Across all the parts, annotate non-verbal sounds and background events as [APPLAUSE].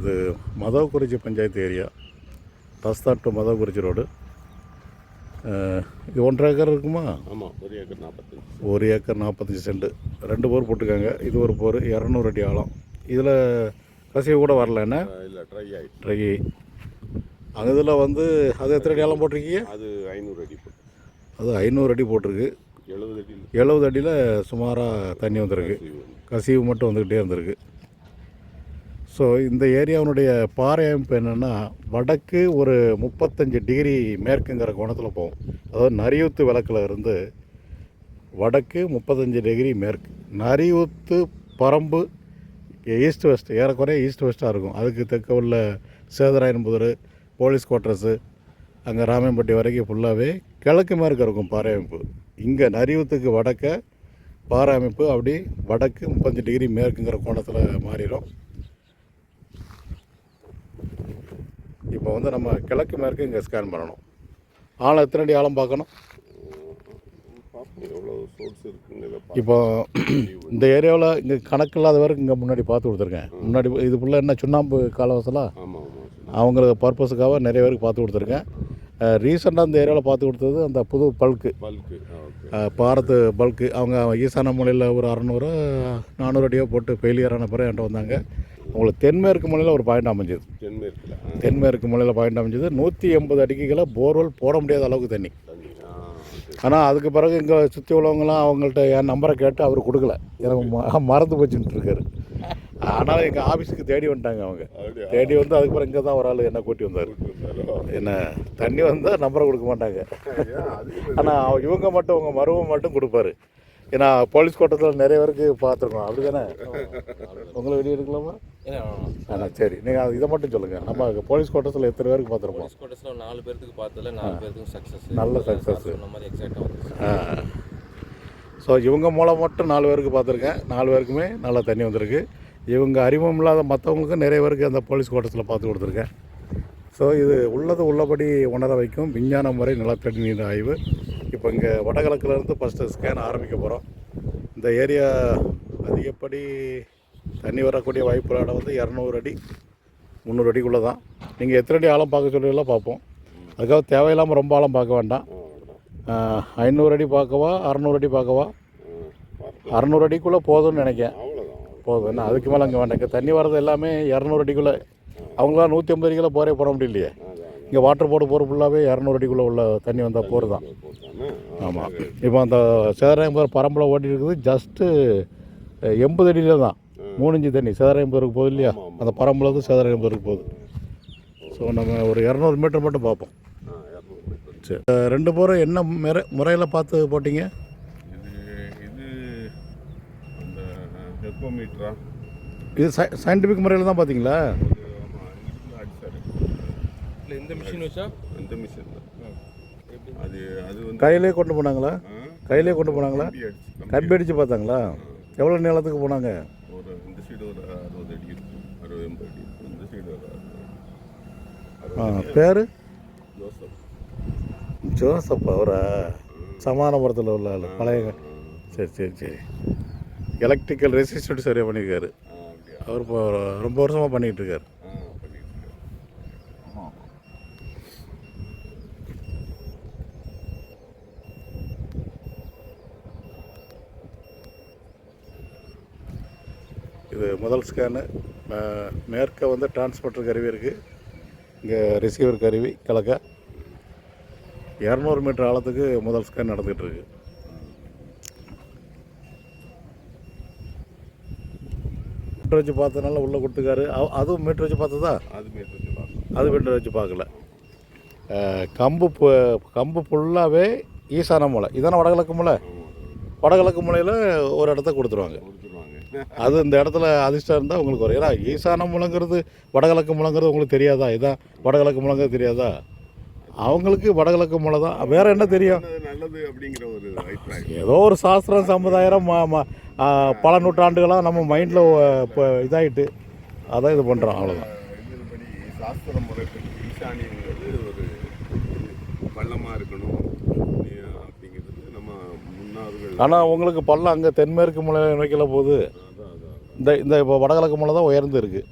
இது மதவக்குறிச்சி பஞ்சாயத்து ஏரியா. ரஸ்தா to Mathavakurichi road. இது ஒன்றரை ஏக்கர் இருக்குமா? ஆமாம் ஒரு ஏக்கர் நாற்பத்தஞ்சு ஒரு ஏக்கர் நாற்பத்தஞ்சு சென்ட். ரெண்டு போர் போட்டிருக்காங்க. இது ஒரு போர் இரநூறு அடி ஆழம். இதில் கசிவு கூட வரல என்ன? இல்லை ட்ரை ஆகிடுச்சு ட்ரை அங்கே இதில் வந்து அது எத்தனை அடி ஆழம் போட்டிருக்கீங்க? அது ஐநூறு அடி அது ஐநூறு அடி போட்டிருக்கு. எழுபது அடியில். எழுபது அடியில் சுமாராக தண்ணி வந்திருக்கு. கசிவு மட்டும் வந்துக்கிட்டே இருந்திருக்கு ஸோ இந்த ஏரியாவினுடைய பாறை அமைப்பு என்னென்னா வடக்கு ஒரு முப்பத்தஞ்சு டிகிரி மேற்குங்கிற கோணத்தில் போகும். அதாவது நரியூத்து விளக்கில் இருந்து வடக்கு முப்பத்தஞ்சு டிகிரி மேற்கு. நரியூத்து பரம்பு ஈஸ்ட் வெஸ்ட் ஏறக்குறைய ஈஸ்ட் வெஸ்ட்டாக இருக்கும். அதுக்கு தெற்க உள்ள சேதராயன்புதூர் போலீஸ் குவார்ட்டர்ஸு அங்கே ராமேம்பட்டி வரைக்கும் ஃபுல்லாகவே கிழக்கு மேற்கு இருக்கும் பாறை அமைப்பு இங்கே நரியூத்துக்கு வடக்க பாறை அமைப்பு அப்படி வடக்கு முப்பத்தஞ்சு டிகிரி மேற்குங்கிற கோணத்தில் மாறிடும். இப்போ வந்து நம்ம கிழக்கு மேற்கு இங்கே ஸ்கேன் பண்ணணும். ஆழம் எத்தனை அடி ஆழம் பார்க்கணும்? இப்போ இந்த ஏரியாவில் இங்கே கணக்கு இல்லாத வரைக்கும் இங்கே முன்னாடி பார்த்து கொடுத்துருக்கேன். முன்னாடி இது ஃபுல்லாக என்ன சுண்ணாம்பு காலவாசலாக அவங்களுக்கு பர்பஸுக்காக நிறைய பேருக்கு பார்த்து கொடுத்துருக்கேன். ரீசெண்டாக இந்த ஏரியாவில் பார்த்து கொடுத்தது அந்த புது பல்க்கு பாரத்து பல்க்கு அவங்க ஈசான மூலையில் ஒரு அறநூறு நானூறு அடியோ போட்டு ஃபெயிலியரான பிறகு என்கிட்ட வந்தாங்க. அவங்களுக்கு தென்மேற்கு மூலையில் ஒரு பாயிண்ட் அமைஞ்சது. தென்மேற்கில் தென்மேற்கு மூலையில் பாயிண்ட் அமைஞ்சது. நூற்றி எண்பது அடிக்குகளை போர்வெல் போட முடியாத அளவுக்கு தண்ணி. ஆனால் அதுக்கு பிறகு இங்கே சுற்றி உள்ளவங்களாம் அவங்கள்ட்ட என் நம்பரை கேட்டு அவர் கொடுக்கல. எனக்கு மறந்து போச்சுட்டு இருக்காரு. ஆனால் எங்கள் ஆஃபீஸுக்கு தேடி வந்துட்டாங்க அவங்க? தேடி வந்து அதுக்கு பிறகு இங்கே தான் ஒரு ஆள் என்ன கூட்டி வந்தார்? என்ன தண்ணி வந்தால் நம்பரை கொடுக்க மாட்டாங்க. ஆனால் இவங்க மட்டும் உங்கள் மருவம் மட்டும் கொடுப்பாரு. ஏன்னா போலீஸ் கோட்டத்தில் நிறைய பேருக்கு பார்த்துருக்கோம். அப்படி தானே உங்களை வெளியே எடுக்கலாமா? ஆ சரி. நீங்கள் இதை மட்டும் சொல்லுங்கள் நம்ம போலீஸ் கோட்டத்தில் எத்தனை பேருக்கு பார்த்துருப்போம்? போலீஸ் கோட்டஸில் நாலு பேர்த்துக்கு பார்த்ததுல நாலு பேர்த்துக்கும் சக்ஸஸ் நல்ல எக்ஸாக்டாக வந்துச்சு. ஸோ இவங்க மூலம் மட்டும் நாலு பேருக்கு பார்த்துருக்கேன். நாலு பேருக்குமே நல்லா தண்ணி வந்திருக்கு. இவங்க அறிமுகம் இல்லாத மற்றவங்களுக்கும் நிறைய பேருக்கு அந்த போலீஸ் கோட்டத்தில் பார்த்து கொடுத்துருக்கேன். ஸோ இது உள்ளது உள்ளபடி உணர வைக்கும். விஞ்ஞான முறை நிலத்தடி நீர் ஆய்வு. இப்போ இங்கே வடகிழக்குலேருந்து ஃபஸ்ட்டு ஸ்கேன் ஆரம்பிக்க போகிறோம். இந்த ஏரியா அதிகப்படி தண்ணி வரக்கூடிய வாய்ப்புள்ள இடம் வந்து இரநூறு அடி முந்நூறு அடிக்குள்ளே தான். நீங்கள் எத்தனை அடி ஆழம் பார்க்க சொல்லியெல்லாம் பார்ப்போம். அதுக்காக தேவையில்லாமல் ரொம்ப ஆழம் பார்க்க வேண்டாம். ஐநூறு அடி பார்க்கவா அறநூறு அடி பார்க்கவா? அறநூறு அடிக்குள்ளே போதும்னு நினைக்கிறேன். போதும். என்ன அதுக்கு மேலே அங்கே வேண்டாம். இங்கே தண்ணி வர்றது எல்லாமே இரநூறு அடிக்குள்ளே. அவங்களாம் நூற்றி ஐம்பது அடிக்குள்ளே போரே போட முடியலையே. இங்கே வாட்டர் போர்டு போகிற ஃபுல்லாகவே இரநூறு அடிக்குள்ளே உள்ள தண்ணி வந்தால் போர் தான் ஆமாம் இப்போ அந்த சேதராயம்பர் பரம்பில் ஓட்டி இருக்குது ஜஸ்ட்டு எண்பது அடியில் தான் மூணு இன்ச்சு தண்ணி. சேதராயம்பருக்கு போகுது இல்லையா. அந்த பரம்பில் இருந்து சேதராயம்பருக்கு போகுது. ஸோ நம்ம ஒரு இரநூறு மீட்டர் மட்டும் பார்ப்போம். சரி. ரெண்டு பேரும் என்ன முறை முறையில் பார்த்து போட்டிங்க? இது சயின்டிஃபிக் முறையில் தான் பார்த்தீங்களா இது ஆமாம் இங்கிட்டு அடிச்சாரு இல்லை இந்த மிஷின் வச்சா? அந்த மிஷின் தான். அது அது வந்து கையிலே கொண்டு போனாங்களா? கையிலே கொண்டு போனாங்களா? கம்பி அடித்து பார்த்தாங்களா? எவ்வளோ நீளத்துக்கு போனாங்க? ஒரு இந்த சைடு ஒரு அறுபது அடி இருக்கும் அறுபது எண்பது அடி இந்த சைடு ஒரு ஆ பேர்? ஜோசப். ஜோசப் அவரா? சமாதானபுரத்தில் உள்ள ஆள். பழைய சரி சரி சரி. எலக்ட்ரிக்கல் ரெசிஸ்டன்ட் சரியாக பண்ணியிருக்காரு அவர் இப்போ ரொம்ப வருஷமாக பண்ணிகிட்டு இருக்காரு ஆ பண்ணிட்டு இருக்காரு. இது முதல் ஸ்கேனு மேற்க வந்து டிரான்ஸ்மிட்டர் கருவி இருக்குது இங்கே ரிசீவர் கருவி கிழக்க இரநூறு மீட்டர் ஆழத்துக்கு முதல் ஸ்கேன் நடந்துகிட்டு இருக்கு. மீட்டர் வச்சு பார்த்ததுனால உள்ளே கொடுத்துக்காரு. அவ- அதுவும் மீட்டர் வச்சு பார்த்ததா? அது மீட்டர் வச்சு பார்க்கணும் அது மீட்டர் வச்சு பார்க்கல. கம்பு கம்பு ஃபுல்லாகவே ஈசான மூலை இதானே வடகிழக்கு மூலை வடகிழக்கு மூலையில் ஒரு இடத்த கொடுத்துருவாங்க. அது இந்த இடத்துல அதிர்ஷ்டம் இருந்தால் உங்களுக்கு வரும் ஏன்னா ஈசான மூலங்கிறது வடகிழக்கு மூலங்கிறது உங்களுக்கு தெரியாதா? இதான் வடகிழக்கு மூலங்கிறது தெரியாதா? அவங்களுக்கு வடகிழக்கு மூலை தான். வேற என்ன தெரியும்? நல்லது அப்படிங்கிற ஒரு ஏதோ ஒரு சாஸ்திரம் சம்பிரதாயம் பல நூற்றாண்டுகளாக நம்ம மைண்டில் இப்போ இதாகிட்டு அதான் இது பண்ணுறோம் அவ்வளோதான் இதுபடி சாஸ்திர முறைப்படி ஆனால் உங்களுக்கு பள்ளம் அங்கே தென்மேற்கு மூலை நோக்கில போகுது இந்த இந்த இப்போ வடகிழக்கு மூலை தான் உயர்ந்து இருக்குது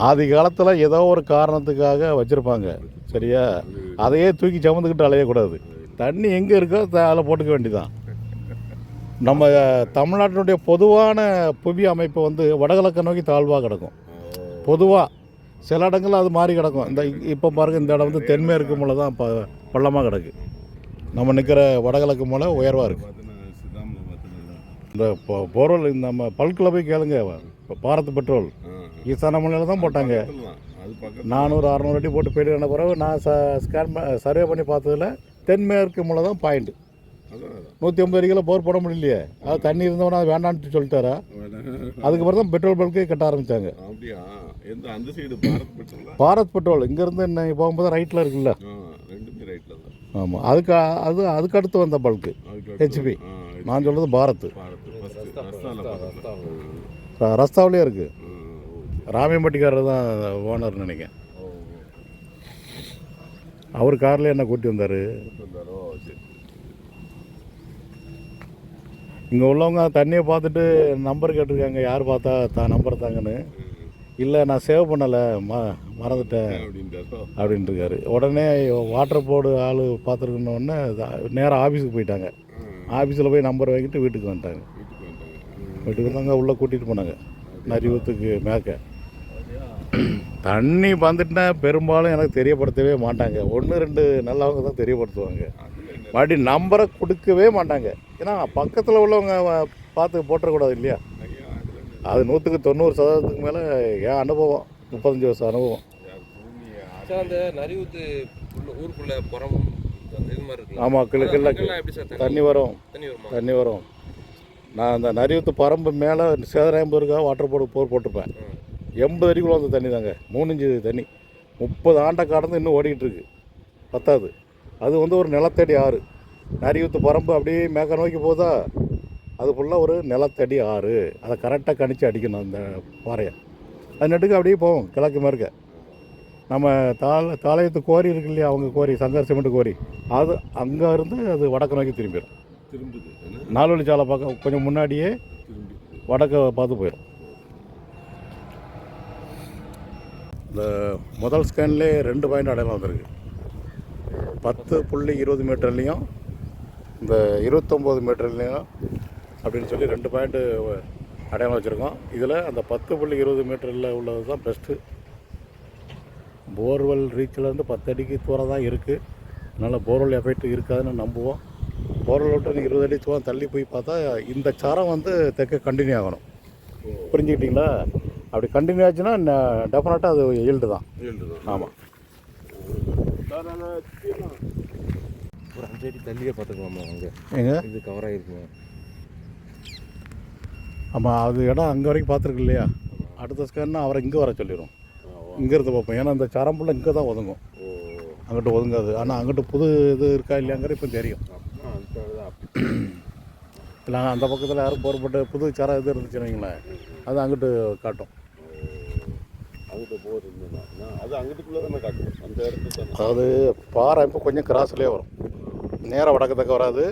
ஆதி காலத்தில் ஏதோ ஒரு காரணத்துக்காக வச்சுருப்பாங்க சரியா? அதையே தூக்கி சமந்துக்கிட்டு அலையக்கூடாது. தண்ணி எங்கே இருக்கோ த- அதில் போட்டுக்க வேண்டிதான் நம்ம தமிழ்நாட்டினுடைய பொதுவான புவி அமைப்பு வந்து வடகிழக்கு நோக்கி தாழ்வாக கிடக்கும். பொதுவாக சில இடங்களில் அது மாறி கிடக்கும். இந்த இப்போ பாருங்க இந்த இடம் வந்து தென்மேற்கு மூலை தான் ப பள்ளமாக கிடக்கு. நம்ம நிற்கிற வடகிழக்கு மூலை உயர்வாக இருக்குது இந்த பொருள் இந்த நம்ம பல்கில் போய் கேளுங்க. பாரத் பெட்ரோல். ஈசான மலையில் தான் போட்டாங்க. நானூறு அறநூறு அடி போட்டு போயிட்டு பிறகு நான் ச ஸ்கேன் சர்வே பண்ணி பார்த்ததுல தென்மேற்கு மூலை தான் பாயிண்ட் நூற்றி ஐம்பது அடிக்கில் போர் போட முடியலையே. அது தண்ணி இருந்தவனா அது வேண்டான்ட்டு சொல்லிட்டாரா? அதுக்கப்புறம் தான் பெட்ரோல் பல்கே கட்ட ஆரம்பித்தாங்க பாரத் பெட்ரோலா? பாரத் பெட்ரோல். இங்கேருந்து என்ன போகும்போது ரைட்டில் இருக்குல்ல ஆ ரெண்டுமே ரைட்டில் தான் ஆமாம் அதுக்கு அது அதுக்கு அடுத்து வந்த பல்க்கு. ஆ நான் சொல்கிறது பாரத். ரஸ்தாவில் இருக்குது ராமியம்பட்டிக்காரர் தான் ஓனர் நினைக்கிறேன். அவர் காரில் என்ன கூட்டி வந்தார்? இங்கே உள்ளவங்க தண்ணியை பார்த்துட்டு நம்பர் கேட்டிருக்காங்க. யார் பார்த்தா தான் நம்பர் தாங்கன்னு. இல்லை நான் சேவ் பண்ணலை ம மறந்துட்டேன். அப்படின்ட்டு இருக்காரு உடனே வாட்டர் போர்டு ஆள் பார்த்துருக்கணுன்னே நேராக ஆஃபீஸுக்கு போயிட்டாங்க. ஆஃபீஸில் போய் நம்பர் வாங்கிட்டு வீட்டுக்கு வந்துட்டாங்க. வீட்டுக்கு வந்தாங்க உள்ளே கூட்டிகிட்டு போனாங்க. நரிவத்துக்கு மேற்க தண்ணி வந்துட்டுனா பெரும்பாலும் எனக்கு தெரியப்படுத்தவே மாட்டாங்க. ஒன்று ரெண்டு நல்லவங்க தான் தெரியப்படுத்துவாங்க. மறுபடி நம்பரை கொடுக்கவே மாட்டாங்க. ஏன்னா பக்கத்தில் உள்ளவங்க பார்த்து போட்டுறக்கூடாது இல்லையா? அது நூற்றுக்கு தொண்ணூறு சதவீதத்துக்கு மேலே என் அனுபவம்? முப்பத்தஞ்சு வருஷம் அனுபவம். சார் அந்த நரிவுத்து ஊருக்குள்ள அந்த ஆமாம் கிள கிள்ள அங்கெல்லாம் எப்படி சார் தண்ணி வரும். தண்ணி வருமா? நான் அந்த நரிவுத்து பரம்பு மேலே சேதராயம்பூருக்காக வாட்டர் போர்டு போர் போட்டிருப்பேன். ம். எண்பது அடிக்குள்ள வந்த தண்ணி தாங்க. மூணு இன்ச்சு தண்ணி. முப்பது ஆண்டை கடந்து இன்னும் ஓடிக்கிட்டு இருக்கு. பத்தாது. அது வந்து ஒரு நிலத்தடி ஆறு. நரிவுத்து பரம்பு அப்படியே மேக்க நோக்கி போதா அது ஃபுல்லாக ஒரு நிலத்தடி ஆறு. அதை கரெக்டாக கணிச்சு அடிக்கணும் அந்த பாறையை. அது நட்டுக்கு அப்படியே போகும் கிழக்கு மேற்க. நம்ம தாள தாளையத்து கோரி இருக்கு இல்லையா அவங்க கோரி சங்கர் சிமெண்ட் கோரி. அது அங்கே இருந்து அது வடக்கு நோக்கி திரும்பிடும் திரும்புது நாலு வழிச்சாலை பக்கம் கொஞ்சம் முன்னாடியே வடக்க பார்த்து போயிடும் இந்த முதல் ஸ்கேன்லேயே ரெண்டு பாயிண்ட் அடையாளம் வந்திருக்கு. பத்து புள்ளி இருபது மீட்டர்லேயும் இந்த இருபத்தொம்போது மீட்டர்லேயும் அப்படின்னு சொல்லி ரெண்டு பாயிண்ட்டு அடையாளம் வச்சுருக்கோம். இதில் அந்த பத்து புள்ளி இருபது மீட்டரில் உள்ளது தான் பெஸ்ட்டு போர்வெல் ரீச்சிலேருந்து பத்து அடிக்கு தூரம் தான் இருக்குது அதனால் போர்வெல் எஃபெக்ட் இருக்காதுன்னு நம்புவோம். போர்வெல் விட்டு இருபது அடி தூரம் தள்ளி போய் பார்த்தா இந்த சரம் வந்து தெற்க கண்டினியூ ஆகணும். புரிஞ்சுக்கிட்டீங்களா? அப்படி கண்டினியூ ஆச்சுன்னா டெஃபினட்டாக அது ஈல்டு தான். ஆமாம் ஒரு அஞ்சு அடி தள்ளியே பார்த்துக்கலாமா அங்கே. ஏங்க இது கவர் ஆகிருக்குங்க ஆமாம் அது இடம் அங்கே வரைக்கும் பார்த்துருக்கு இல்லையா? அடுத்த ஸ்கேன்னா அவரை இங்கே வர சொல்லிடும் இங்கேருந்து பார்ப்போம். ஏன்னா இந்த சரம்புள்ள இங்கே தான் ஒதுங்கும். ஓ அங்கிட்டு ஒதுங்காது. ஆனால் அங்கிட்டு புது இது இருக்கா இல்லையாங்கிற இப்போ தெரியும். [CLEARS THROAT] நாங்கள் இல்லை அந்த பக்கத்தில் யாரும் போர்பட்டு புது சரம் இது இருந்துச்சுன்னு வைங்களேன். அது அங்கிட்டு காட்டும். அது அங்கிட்டுக்குள்ளே அந்த அதாவது பாறை இப்போ கொஞ்சம் கிராஸ்லேயே வரும். நேராக வடக்கு வராது.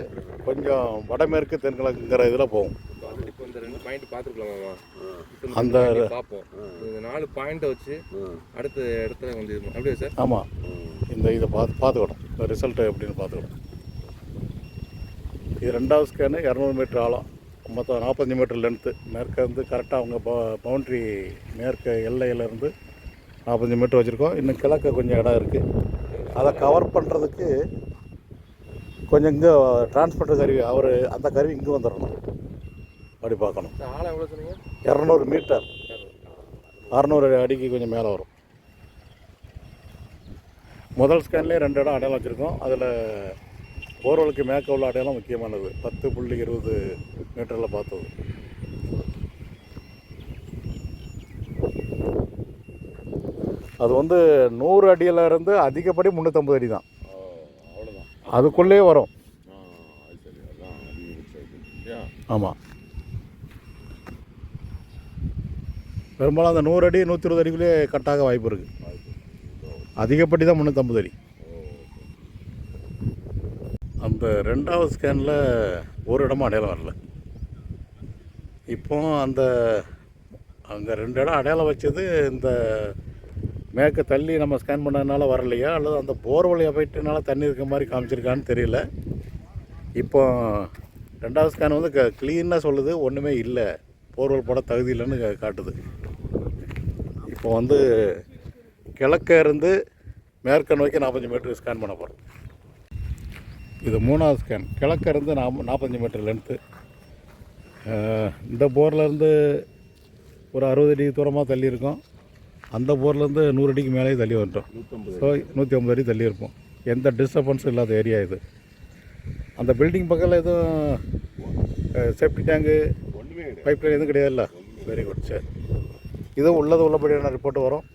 கொஞ்சம் வடமேற்கு தென்கிழக்குங்கிற இதில் போகும். இந்த ரெண்டு பாயிண்ட் பார்த்துருக்கலாமா அந்த- பார்ப்போம். இந்த நாலு பாயிண்ட்டை வச்சு அடுத்த இடத்துல வந்து இது- அப்படியே சார்? ஆமாம் இந்த இதை பார்த்து பார்த்துக்கணும். இந்த ரிசல்ட்டு எப்படின்னு பார்த்துக்கணும். இது ரெண்டாவது ஸ்கேனு இரநூறு மீட்டர் ஆழம். மொத்தம் நாற்பத்தஞ்சு மீட்டர் லென்த்து மேற்க வந்து கரெக்டாக அவங்க பவுண்ட்ரி மேற்க எல்லையிலேருந்து நாற்பத்தஞ்சு மீட்டர் வச்சுருக்கோம். இன்னும் கிழக்க கொஞ்சம் இடம் இருக்குது அதை கவர் பண்ணுறதுக்கு கொஞ்சம் இங்கே டிரான்ஸ்போர்ட்டர் கருவி அவர் அந்த கருவி இங்கே வந்துடணும். அப்படி பார்க்கணும். சார் ஆழம் எவ்வளோ சொன்னீங்க? இரநூறு மீட்டர். அறநூறு அடிக்கு கொஞ்சம் மேலே வரும். முதல் ஸ்கேன்லேயே ரெண்டு இடம் அடையாளம் வச்சுருக்கோம். அதில் போர்வலுக்கு மேற்க உள்ள அடையாளம் முக்கியமானது. பத்து புள்ளி இருபது மீட்டரில் பார்த்தது. அது வந்து நூறு அடியில இருந்து அதிகப்படி முந்நூற்றம்பது அடி தான். அவ்வளோதான் அதுக்குள்ளேயே வரும். ஆமாம் பெரும்பாலும் அந்த நூறு அடி நூற்றி இருபது அடிக்குள்ளேயே கட்டாக வாய்ப்பு இருக்குது அதிகப்படி தான் முந்நூற்றம்பது அடி. அந்த ரெண்டாவது ஸ்கேனில் ஒரு இடமும் அடையாளம் வரல. இப்போ அந்த அங்கே ரெண்டு இடம் அடையாளம் வச்சது இந்த மேற்க தள்ளி நம்ம ஸ்கேன் பண்ணதுனால வரலையா? அல்லது அந்த போர் வழியாக தண்ணி இருக்க மாதிரி காமிச்சிருக்கான்னு தெரியல. இப்போ ரெண்டாவது ஸ்கேன் வந்து க க்ளீனாக சொல்லுது ஒன்றுமே இல்லை. போர்வெல் போட தகுதி இல்லைன்னு காட்டுது. இப்போ வந்து கிழக்க இருந்து மேற்க நோக்கி நாற்பத்தஞ்சு மீட்டர் ஸ்கேன் பண்ண போகிறோம் இது மூணாவது ஸ்கேன் கிழக்க இருந்து நாப் நாற்பத்தஞ்சு மீட்டர் லென்த்து இந்த போர்லேருந்து ஒரு அறுபது அடி தூரமாக தள்ளி இருக்கோம். அந்த போர்லேருந்து நூறு அடிக்கு மேலே தள்ளி வந்துட்டோம். ஸோ நூற்றி ஐம்பது அடி தள்ளி இருப்போம். எந்த டிஸ்டர்பன்ஸும் இல்லாத ஏரியா இது. அந்த பில்டிங் பக்கத்தில் எதுவும் சேஃப்டி டேங்கு பைப் லைன் எதுவும் கிடையாதுல்ல? வெரி குட் சரி இதுவும் உள்ளது உள்ளபடியான ரிப்போர்ட்டு வரும்.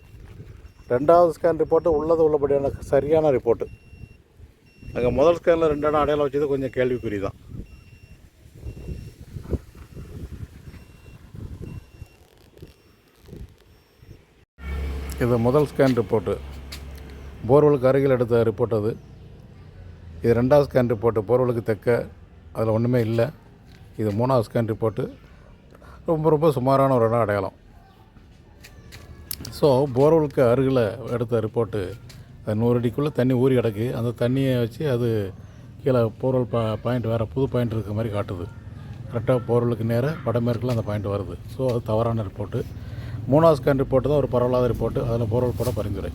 ரெண்டாவது ஸ்கேன் ரிப்போர்ட்டு உள்ளது உள்ளபடியான சரியான ரிப்போர்ட்டு அங்கே முதல் ஸ்கேனில் ரெண்டு இடம் அடையாளம் வச்சது கொஞ்சம் கேள்விக்குறி தான். இது முதல் ஸ்கேன் ரிப்போர்ட்டு போர்வெலுக்கு அருகில் எடுத்த ரிப்போர்ட் அது. இது ரெண்டாவது ஸ்கேன் ரிப்போர்ட்டு போர்வெலுக்கு தெக்க அதில் ஒன்றுமே இல்லை. இது மூணாவது ஸ்கேன் ரிப்போர்ட்டு ரொம்ப ரொம்ப சுமாரான ஒரு இடம் அடையாளம். ஸோ போர்வெலுக்கு அருகில் எடுத்த ரிப்போர்ட்டு அது நூறு அடிக்குள்ளே தண்ணி ஊறி கிடக்கு. அந்த தண்ணியை வச்சு அது கீழே போர்வெல் பா பாயிண்ட் வேறு புது பாயிண்ட் இருக்க மாதிரி காட்டுது. கரெக்டாக போர்வெலுக்கு நேராக வடமேற்கில் அந்த பாயிண்ட் வருது. ஸோ அது தவறான ரிப்போர்ட்டு மூணாவது ஸ்கேன் ரிப்போர்ட்டு தான் ஒரு பரவலாத ரிப்போர்ட்டு அதில் போர்வெல் போட பரிந்துரை.